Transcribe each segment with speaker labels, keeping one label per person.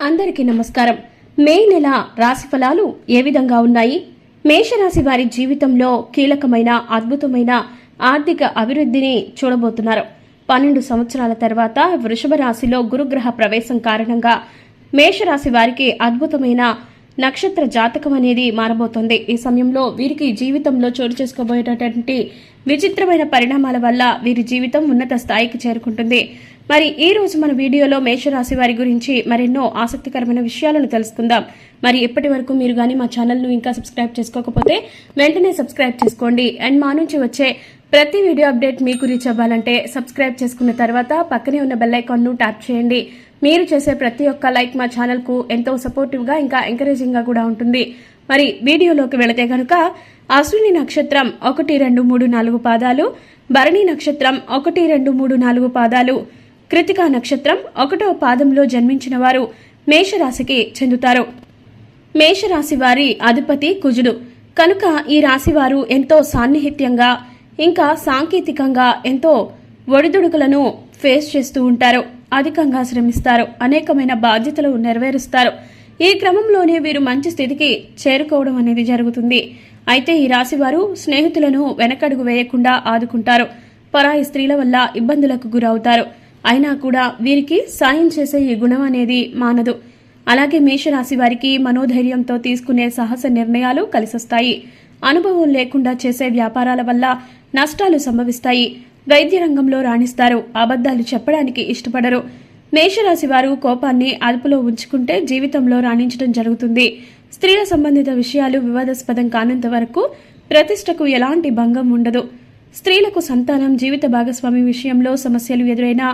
Speaker 1: అందరికీ నమస్కారం. మే నెల రాశి ఫలాలు ఏ విధంగా ఉన్నాయి? మేషరాశి వారి జీవితంలో కీలకమైన అద్భుతమైన ఆర్థిక అభివృద్ధిని చూడబోతున్నారు. పన్నెండు సంవత్సరాల తర్వాత వృషభ రాశిలో గురుగ్రహ ప్రవేశం కారణంగా మేషరాశి వారికి అద్భుతమైన నక్షత్ర జాతకం అనేది మారబోతోంది. ఈ సమయంలో వీరికి జీవితంలో చోటు చేసుకోబోయేటటువంటి విచిత్రమైన పరిణామాల వల్ల వీరి జీవితం ఉన్నత స్థాయికి చేరుకుంటుంది. మరి ఈ రోజు మన వీడియోలో మేషరాశి వారి గురించి మరెన్నో ఆసక్తికరమైన విషయాలను తెలుసుకుందాం. మరి ఇప్పటి వరకు మీరు కానీ మా ఛానల్ను ఇంకా సబ్స్క్రైబ్ చేసుకోకపోతే వెంటనే సబ్స్క్రైబ్ చేసుకోండి. అండ్ మా నుంచి వచ్చే ప్రతి వీడియో అప్డేట్ మీకు రీచ్ అవ్వాలంటే సబ్స్క్రైబ్ చేసుకున్న తర్వాత పక్కనే ఉన్న బెల్ ఐకాన్ను ట్యాప్ చేయండి. మీరు చేసే ప్రతి ఒక్క లైక్ మా ఛానల్కు ఎంతో సపోర్టివ్గా ఇంకా ఎంకరేజింగ్గా కూడా ఉంటుంది. మరి వీడియోలోకి వెళితే గనుక అశ్విని నక్షత్రం ఒకటి రెండు మూడు నాలుగు పాదాలు భరణి నక్షత్రం ఒకటి రెండు మూడు నాలుగు పాదాలు కృతికా నక్షత్రం ఒకటో పాదంలో జన్మించిన వారు మేషరాశికి చెందుతారు. మేషరాశి వారి అధిపతి కుజుడు. కనుక ఈ రాశివారు ఎంతో సాన్నిహిత్యంగా ఇంకా సాంకేతికంగా ఎంతో ఒడిదుడుకులను ఫేస్ చేస్తూ ఉంటారు. అధికంగా శ్రమిస్తారు. అనేకమైన బాధ్యతలు నెరవేరుస్తారు. ఈ క్రమంలోనే వీరు మంచి స్థితికి చేరుకోవడం అనేది జరుగుతుంది. అయితే ఈ రాశివారు స్నేహితులను వెనకడుగు వేయకుండా ఆదుకుంటారు. పరాయి స్త్రీల వల్ల ఇబ్బందులకు గురవుతారు. అయినా కూడా వీరికి సాయం చేసే ఈ గుణం అనేది మానదు. అలాగే మేషరాశి వారికి మనోధైర్యంతో తీసుకునే సాహస నిర్ణయాలు కలిసొస్తాయి. అనుభవం లేకుండా చేసే వ్యాపారాల వల్ల నష్టాలు సంభవిస్తాయి. వైద్య రంగంలో రాణిస్తారు. అబద్ధాలు చెప్పడానికి ఇష్టపడరు. మేషరాశి వారు కోపాన్ని అదుపులో ఉంచుకుంటే జీవితంలో రాణించడం జరుగుతుంది. స్త్రీల సంబంధిత విషయాలు వివాదాస్పదం కానంత వరకు ప్రతిష్టకు ఎలాంటి భంగం ఉండదు. స్త్రీలకు సంతానం జీవిత భాగస్వామి విషయంలో సమస్యలు ఎదురైనా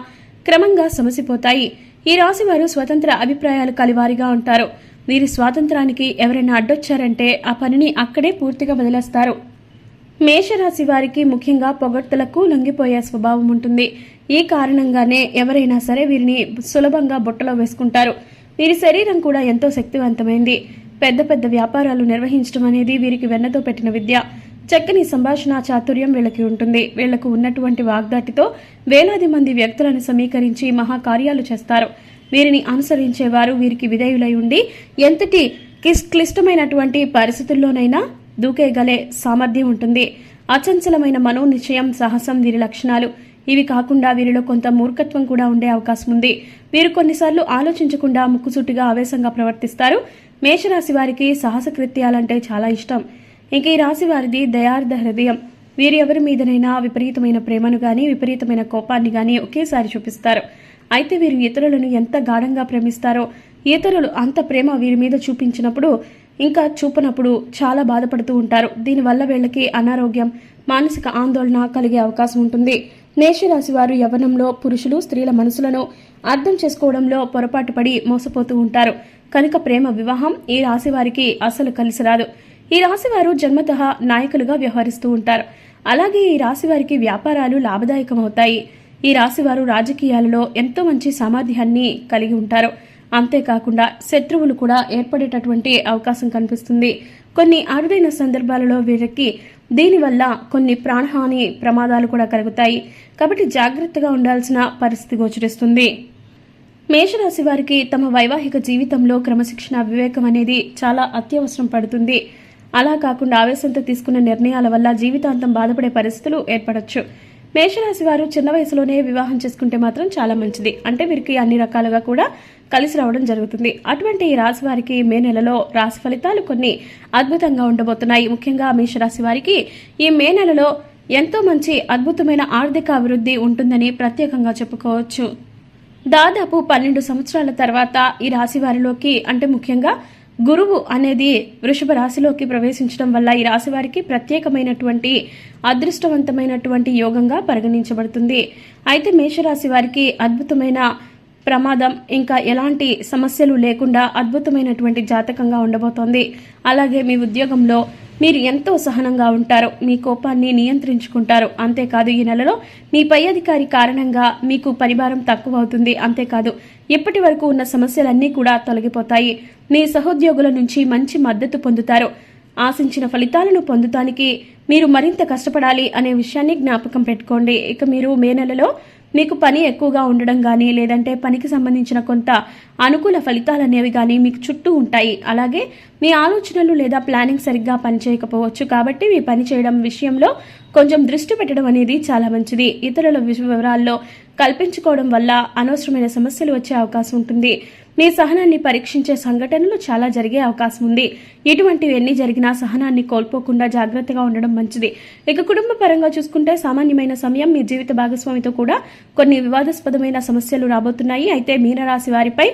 Speaker 1: క్రమంగా సమసిపోతాయి. ఈ రాశి వారు స్వతంత్ర అభిప్రాయాలు కలివారిగా ఉంటారు. వీరి స్వాతంత్రానికి ఎవరైనా అడ్డొచ్చారంటే ఆ పనిని అక్కడే పూర్తిగా వదిలేస్తారు. మేషరాశి వారికి ముఖ్యంగా పొగడ్తలకు లొంగిపోయే స్వభావం ఉంటుంది. ఈ కారణంగానే ఎవరైనా సరే వీరిని సులభంగా బుట్టలో వేసుకుంటారు. వీరి శరీరం కూడా ఎంతో శక్తివంతమైంది. పెద్ద పెద్ద వ్యాపారాలు నిర్వహించడం అనేది వీరికి వెన్నతో పెట్టిన విద్య. చక్కని సంభాషణ చాతుర్యం వీళ్ళకి ఉంటుంది. వీళ్ళకు ఉన్నటువంటి వాగ్దాటితో వేలాది మంది వ్యక్తులను సమీకరించి మహాకార్యాలు చేస్తారు. వీరిని అనుసరించేవారు వీరికి విధేయులై ఉండి ఎంతటి క్లిష్టమైనటువంటి పరిస్థితుల్లోనైనా దూకేగలే సామర్థ్యం ఉంటుంది. అచంచలమైన మనోనిశ్చయం సాహసం వీరి లక్షణాలు. ఇవి కాకుండా వీరిలో కొంత మూర్ఖత్వం కూడా ఉండే అవకాశం ఉంది. వీరు కొన్నిసార్లు ఆలోచించకుండా ముక్కుసూటిగా ఆవేశంగా ప్రవర్తిస్తారు. మేషరాశి వారికి సాహస కృత్యాలంటే చాలా ఇష్టం. ఇంక ఈ రాశి వారిది దయార్థ హృదయం. వీరు ఎవరి మీదనైనా విపరీతమైన ప్రేమను గాని విపరీతమైన కోపాన్ని గాని ఒకేసారి చూపిస్తారు. అయితే వీరు ఇతరులను ఎంత గాఢంగా ప్రేమిస్తారో ఇతరులు అంత ప్రేమ వీరి మీద చూపించినప్పుడు ఇంకా చూపనప్పుడు చాలా బాధపడుతూ ఉంటారు. దీనివల్ల వీళ్ళకి అనారోగ్యం మానసిక ఆందోళన కలిగే అవకాశం ఉంటుంది. మేషరాశి వారు యవ్వనంలో పురుషులు స్త్రీల మనసులను అర్థం చేసుకోవడంలో పొరపాటు పడి మోసపోతూ ఉంటారు. కనుక ప్రేమ వివాహం ఈ రాశి వారికి అసలు కలిసి రాదు ఈ రాశి వారు జన్మతః నాయకులుగా వ్యవహరిస్తూ ఉంటారు. అలాగే ఈ రాశి వారికి వ్యాపారాలు లాభదాయకమవుతాయి. ఈ రాశివారు రాజకీయాలలో ఎంతో మంచి సామర్థ్యాన్ని కలిగి ఉంటారు. అంతేకాకుండా శత్రువులు కూడా ఏర్పడేటటువంటి అవకాశం కనిపిస్తుంది. కొన్ని అరుదైన సందర్భాలలో వీరికి దీనివల్ల కొన్ని ప్రాణహాని ప్రమాదాలు కూడా కలుగుతాయి. కాబట్టి జాగ్రత్తగా ఉండాల్సిన పరిస్థితి గోచరిస్తుంది. మేషరాశి వారికి తమ వైవాహిక జీవితంలో క్రమశిక్షణ వివేకం అనేది చాలా అత్యవసరం పడుతుంది. అలా కాకుండా ఆవేశంతో తీసుకున్న నిర్ణయాల వల్ల జీవితాంతం బాధపడే పరిస్థితులు ఏర్పడవచ్చు మేషరాశి వారు చిన్న వయసులోనే వివాహం చేసుకుంటే మాత్రం చాలా మంచిది. అంటే వీరికి అన్ని రకాలుగా కూడా కలిసి రావడం జరుగుతుంది. అటువంటి ఈ రాశి వారికి మే నెలలో రాశి ఫలితాలు కొన్ని అద్భుతంగా ఉండబోతున్నాయి. ముఖ్యంగా మేషరాశి వారికి ఈ మే నెలలో ఎంతో మంచి అద్భుతమైన ఆర్థిక అభివృద్ధి ఉంటుందని ప్రత్యేకంగా చెప్పుకోవచ్చు. దాదాపు పన్నెండు సంవత్సరాల తర్వాత ఈ రాశి వారిలోకి అంటే ముఖ్యంగా గురువు అనేది వృషభ రాశిలోకి ప్రవేశించడం వల్ల ఈ రాశి వారికి ప్రత్యేకమైనటువంటి అదృష్టవంతమైనటువంటి యోగంగా పరిగణించబడుతుంది. అయితే మేషరాశి వారికి అద్భుతమైన ప్రమాదం ఇంకా ఎలాంటి సమస్యలు లేకుండా అద్భుతమైనటువంటి జాతకంగా ఉండబోతోంది. అలాగే మీ ఉద్యోగంలో మీరు ఎంతో సహనంగా ఉంటారు మీ కోపాన్ని నియంత్రించుకుంటారు. అంతేకాదు ఈ నెలలో మీ పై అధికారి కారణంగా మీకు పరిభారం తక్కువ అవుతుంది అంతేకాదు ఇప్పటి వరకు ఉన్న సమస్యలన్నీ కూడా తొలగిపోతాయి. మీ సహోద్యోగుల నుంచి మంచి మద్దతు పొందుతారు. ఆశించిన ఫలితాలను పొందటానికి మీరు మరింత కష్టపడాలి అనే విషయాన్ని జ్ఞాపకం పెట్టుకోండి. ఇక మీరు మే నెలలో మీకు పని ఎక్కువగా ఉండడం కానీ లేదంటే పనికి సంబంధించిన కొంత అనుకూల ఫలితాలు అనేవి కానీ మీకు చుట్టూ ఉంటాయి. అలాగే మీ ఆలోచనలు లేదా ప్లానింగ్ సరిగ్గా పనిచేయకపోవచ్చు కాబట్టి మీ పని చేయడం విషయంలో కొంచెం దృష్టి పెట్టడం అనేది చాలా మంచిది. ఇతరుల వివరాల్లో కల్పించుకోవడం వల్ల అనవసరమైన సమస్యలు వచ్చే అవకాశం ఉంటుంది. మీ సహనాన్ని పరీక్షించే సంఘటనలు చాలా జరిగే అవకాశం ఉంది. ఇటువంటివి ఎన్ని జరిగినా సహనాన్ని కోల్పోకుండా జాగ్రత్తగా ఉండడం మంచిది. ఇక కుటుంబ పరంగా చూసుకుంటే సామాన్యమైన సమయం మీ జీవిత భాగస్వామితో కూడా కొన్ని వివాదాస్పదమైన సమస్యలు రాబోతున్నాయి. అయితే మీనరాశి వారిపై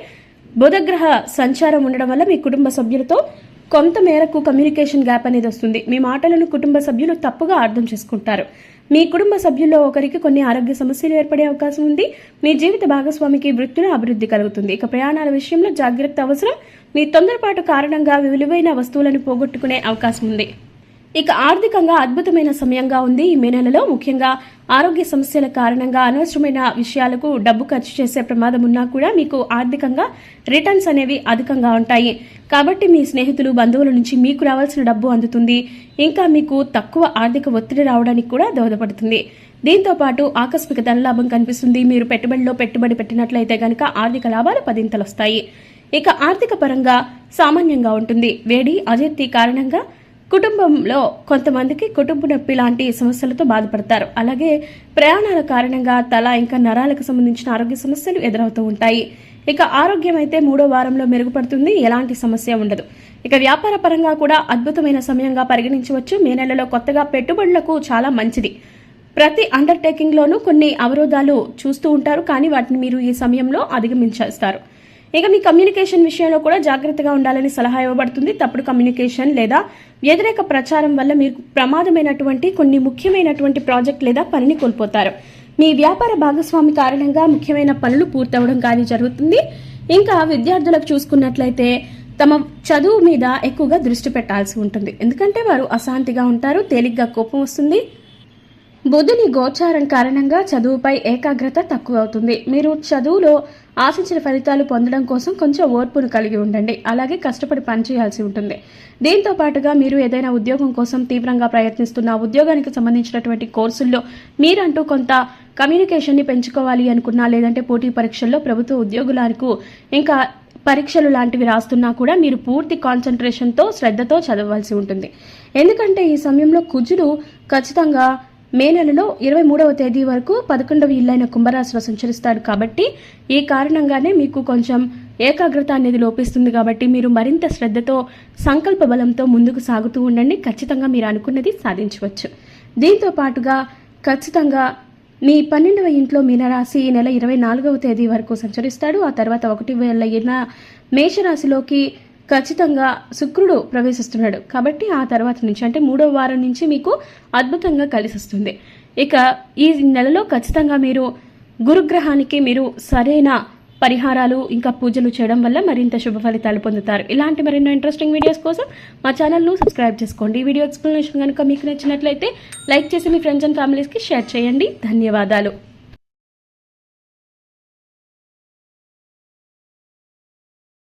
Speaker 1: బుధగ్రహ సంచారం ఉండడం వల్ల మీ కుటుంబ సభ్యులతో కొంత మేరకు కమ్యూనికేషన్ గ్యాప్ అనేది వస్తుంది. మీ మాటలను కుటుంబ సభ్యులు తప్పుగా అర్థం చేసుకుంటారు. మీ కుటుంబ సభ్యుల్లో ఒకరికి కొన్ని ఆరోగ్య సమస్యలు ఏర్పడే అవకాశం ఉంది. మీ జీవిత భాగస్వామికి వృత్తిలో అభివృద్ధి కలుగుతుంది. ఇక ప్రయాణాల విషయంలో జాగ్రత్త అవసరం. మీ తొందరపాటు కారణంగా విలువైన వస్తువులను పోగొట్టుకునే అవకాశం ఉంది. ఇక ఆర్థికంగా అద్భుతమైన సమయంగా ఉంది ఈ మే నెలలో. ముఖ్యంగా ఆరోగ్య సమస్యల కారణంగా అనవసరమైన విషయాలకు డబ్బు ఖర్చు చేసే ప్రమాదం ఉన్నా కూడా మీకు ఆర్థికంగా రిటర్న్స్ అనేవి అధికంగా ఉంటాయి. కాబట్టి మీ స్నేహితులు బంధువుల నుంచి మీకు రావాల్సిన డబ్బు అందుతుంది. ఇంకా మీకు తక్కువ ఆర్థిక ఒత్తిడి రావడానికి కూడా దోహదపడుతుంది. దీంతో పాటు ఆకస్మిక ధనలాభం కనిపిస్తుంది. మీరు పెట్టుబడిలో పెట్టుబడి పెట్టినట్లయితే గనక ఆర్థిక లాభాలు పదింతలు వస్తాయి ఇక ఆర్థిక పరంగా సామాన్యంగా ఉంటుంది. వేడి అజీర్తి కారణంగా కుటుంబంలో కొంతమందికి కుటుంబ నొప్పి లాంటి సమస్యలతో బాధపడతారు. అలాగే ప్రయాణాల కారణంగా తల ఇంకా నరాలకు సంబంధించిన ఆరోగ్య సమస్యలు ఎదురవుతూ ఉంటాయి. ఇక ఆరోగ్యం అయితే మూడో వారంలో మెరుగుపడుతుంది. ఎలాంటి సమస్య ఉండదు. ఇక వ్యాపార పరంగా కూడా అద్భుతమైన సమయంగా పరిగణించవచ్చు. మే నెలలో కొత్తగా పెట్టుబడులకు చాలా మంచిది. ప్రతి అండర్టేకింగ్లోనూ కొన్ని అవరోధాలు చూస్తూ ఉంటారు. కానీ వాటిని మీరు ఈ సమయంలో అధిగమించేస్తారు. ఇక మీ కమ్యూనికేషన్ విషయంలో కూడా జాగ్రత్తగా ఉండాలని సలహా ఇవ్వబడుతుంది. తప్పుడు కమ్యూనికేషన్ లేదా వ్యతిరేక ప్రచారం వల్ల మీరు ప్రమాదమైనటువంటి కొన్ని ముఖ్యమైనటువంటి ప్రాజెక్ట్ లేదా పనిని కోల్పోతారు. మీ వ్యాపార భాగస్వామి కారణంగా ముఖ్యమైన పనులు పూర్తవడం కానీ జరుగుతుంది. ఇంకా విద్యార్థులకు చూసుకున్నట్లయితే తమ చదువు మీద ఎక్కువగా దృష్టి పెట్టాల్సి ఉంటుంది. ఎందుకంటే వారు అశాంతిగా ఉంటారు తేలిగ్గా కోపం వస్తుంది. బుధుని గోచారం కారణంగా చదువుపై ఏకాగ్రత తక్కువ అవుతుంది మీరు చదువులో ఆశించిన ఫలితాలు పొందడం కోసం కొంచెం ఓర్పును కలిగి ఉండండి. అలాగే కష్టపడి పనిచేయాల్సి ఉంటుంది. దీంతో పాటుగా మీరు ఏదైనా ఉద్యోగం కోసం తీవ్రంగా ప్రయత్నిస్తున్న ఉద్యోగానికి సంబంధించినటువంటి కోర్సుల్లో మీరంటూ కొంత కమ్యూనికేషన్ని పెంచుకోవాలి అనుకున్నా లేదంటే పోటీ పరీక్షల్లో ప్రభుత్వ ఉద్యోగులకు ఇంకా పరీక్షలు లాంటివి రాస్తున్నా కూడా మీరు పూర్తి కాన్సన్ట్రేషన్తో శ్రద్ధతో చదవాల్సి ఉంటుంది. ఎందుకంటే ఈ సమయంలో కుజుడు ఖచ్చితంగా మే నెలలో ఇరవై మూడవ తేదీ వరకు పదకొండవ ఇల్లైన కుంభరాశిలో సంచరిస్తాడు కాబట్టి ఈ కారణంగానే మీకు కొంచెం ఏకాగ్రత అనేది లోపిస్తుంది కాబట్టి మీరు మరింత శ్రద్ధతో సంకల్ప బలంతో ముందుకు సాగుతూ ఉండండి. ఖచ్చితంగా మీరు అనుకున్నది సాధించవచ్చు. దీంతో పాటుగా ఖచ్చితంగా మీ పన్నెండవ ఇంట్లో మీనరాశి ఈ నెల ఇరవై నాలుగవ తేదీ వరకు సంచరిస్తాడు. ఆ తర్వాత ఒకటి వేల మేషరాశిలోకి ఖచ్చితంగా శుక్రుడు ప్రవేశిస్తున్నాడు. కాబట్టి ఆ తర్వాత నుంచి అంటే మూడవ వారం నుంచి మీకు అద్భుతంగా కలిసి వస్తుంది ఇక ఈ నెలలో ఖచ్చితంగా మీరు గురుగ్రహానికి మీరు సరైన పరిహారాలు ఇంకా పూజలు చేయడం వల్ల మరింత శుభ ఫలితాలు పొందుతారు. ఇలాంటి మరెన్నో ఇంట్రెస్టింగ్ వీడియోస్ కోసం మా ఛానల్ను సబ్స్క్రైబ్ చేసుకోండి. ఈ వీడియో ఎక్స్ప్లెనేషన్ కనుక మీకు నచ్చినట్లయితే లైక్ చేసి మీ ఫ్రెండ్స్ అండ్ ఫ్యామిలీస్కి షేర్ చేయండి. ధన్యవాదాలు.